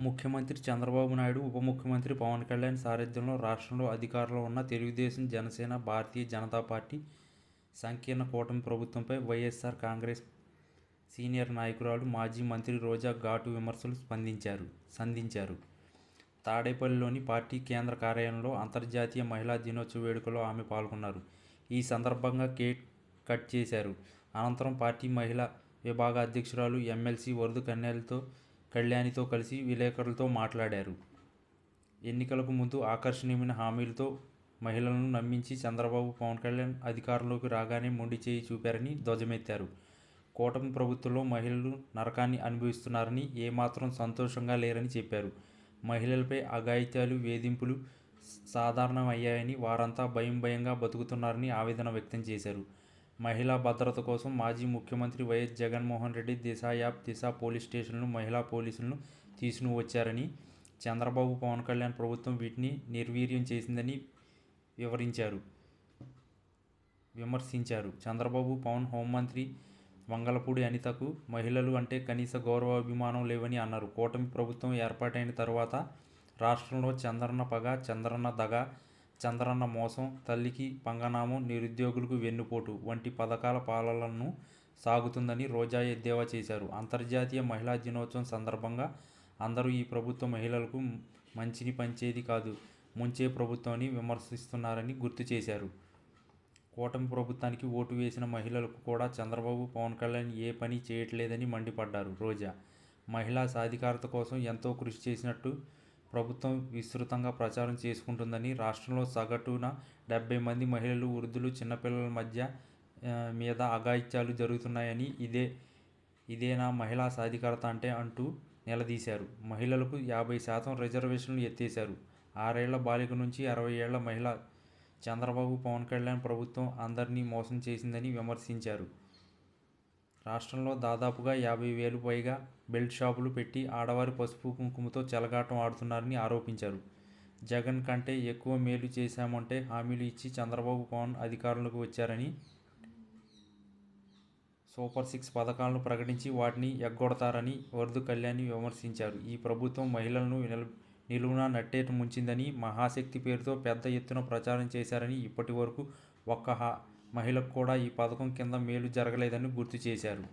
ముఖ్యమంత్రి చంద్రబాబు నాయుడు ఉప ముఖ్యమంత్రి పవన్ కళ్యాణ్ సారథ్యంలో రాష్ట్రంలో అధికారంలో ఉన్న తెలుగుదేశం జనసేన భారతీయ జనతా పార్టీ సంకీర్ణ కూటమి ప్రభుత్వంపై వైఎస్ఆర్ కాంగ్రెస్ సీనియర్ నాయకురాలు మాజీ మంత్రి రోజా ఘాటు విమర్శలు స్పందించారు సంధించారు. తాడేపల్లిలోని పార్టీ కేంద్ర కార్యాలయంలో అంతర్జాతీయ మహిళా దినోత్సవ వేడుకలో ఆమె పాల్గొన్నారు. ఈ సందర్భంగా కేక్ కట్ చేశారు. అనంతరం పార్టీ మహిళా విభాగ అధ్యక్షురాలు ఎమ్మెల్సీ వరదు కన్యాలతో కళ్యాణితో కలిసి విలేకరులతో మాట్లాడారు. ఎన్నికలకు ముందు ఆకర్షణీయమైన హామీలతో మహిళలను నమ్మించి చంద్రబాబు పవన్ కళ్యాణ్ అధికారంలోకి రాగానే మొండి చేయి చూపారని ధ్వజమెత్తారు. కూటమి ప్రభుత్వంలో మహిళలు నరకాన్ని అనుభవిస్తున్నారని ఏమాత్రం సంతోషంగా లేరని చెప్పారు. మహిళలపై అఘాయిత్యాలు వేధింపులు సాధారణమయ్యాయని వారంతా భయం భయంగా బతుకుతున్నారని ఆవేదన వ్యక్తం చేశారు. మహిళా భద్రత కోసం మాజీ ముఖ్యమంత్రి YS Jaganmohan Reddy Disha app Disha police స్టేషన్లను మహిళా పోలీసులను తీసుకుని వచ్చారని చంద్రబాబు పవన్ కళ్యాణ్ ప్రభుత్వం వీటిని నిర్వీర్యం చేసిందని వివరించారు విమర్శించారు. చంద్రబాబు పవన్ హోంమంత్రి వంగలపూడి అనితకు మహిళలు అంటే కనీస గౌరవాభిమానం లేవని అన్నారు. కూటమి ప్రభుత్వం ఏర్పాటైన తర్వాత రాష్ట్రంలో చంద్రన్న పగ చంద్రన్న దగ చంద్రన్న మోసం తల్లికి పంగనామం నిరుద్యోగులకు వెన్నుపోటు వంటి పథకాల పాలనను సాగుతుందని రోజా ఎద్దేవా చేశారు. అంతర్జాతీయ మహిళా దినోత్సవం సందర్భంగా అందరూ ఈ ప్రభుత్వ మహిళలకు మంచిని పంచేది కాదు ముంచే ప్రభుత్వాన్ని విమర్శిస్తున్నారని గుర్తు చేశారు. కూటమి ప్రభుత్వానికి ఓటు వేసిన మహిళలకు కూడా చంద్రబాబు పవన్ కళ్యాణ్ ఏ పని చేయట్లేదని మండిపడ్డారు రోజా. మహిళా సాధికారత కోసం ఎంతో కృషి చేసినట్టు ప్రభుత్వం విస్తృతంగా ప్రచారం చేసుకుంటుందని రాష్ట్రంలో సగటున డెబ్బై మంది మహిళలు వృద్ధులు చిన్నపిల్లల మధ్య మీద అఘాయిత్యాలు జరుగుతున్నాయని ఇదే ఇదేనా మహిళా సాధికారత అంటే అంటూ నిలదీశారు. మహిళలకు యాభై శాతం రిజర్వేషన్లు ఎత్తేశారు. ఆరేళ్ళ బాలిక నుంచి అరవై ఏళ్ళ మహిళ చంద్రబాబు పవన్ కళ్యాణ్ ప్రభుత్వం అందరినీ మోసం చేసిందని విమర్శించారు. రాష్ట్రంలో దాదాపుగా యాభై వేలు పైగా బెల్ట్ షాపులు పెట్టి ఆడవారి పసుపు కుంకుమతో చెలగాటం ఆడుతున్నారని ఆరోపించారు. జగన్ కంటే ఎక్కువ మేలు చేశామంటే హామీలు ఇచ్చి చంద్రబాబు పవన్ అధికారంలోకి వచ్చారని సూపర్ సిక్స్ పథకాలను ప్రకటించి వాటిని ఎగ్గొడతారని వరదు కళ్యాణి విమర్శించారు. ఈ ప్రభుత్వం మహిళలను నిలువున నట్టేట ముంచిందని మహాశక్తి పేరుతో పెద్ద ఎత్తున ప్రచారం చేశారని ఇప్పటి వరకు ఒక్క మహిళకు కూడా ఈ పథకం కింద మేలు జరగలేదని గుర్తు చేశారు.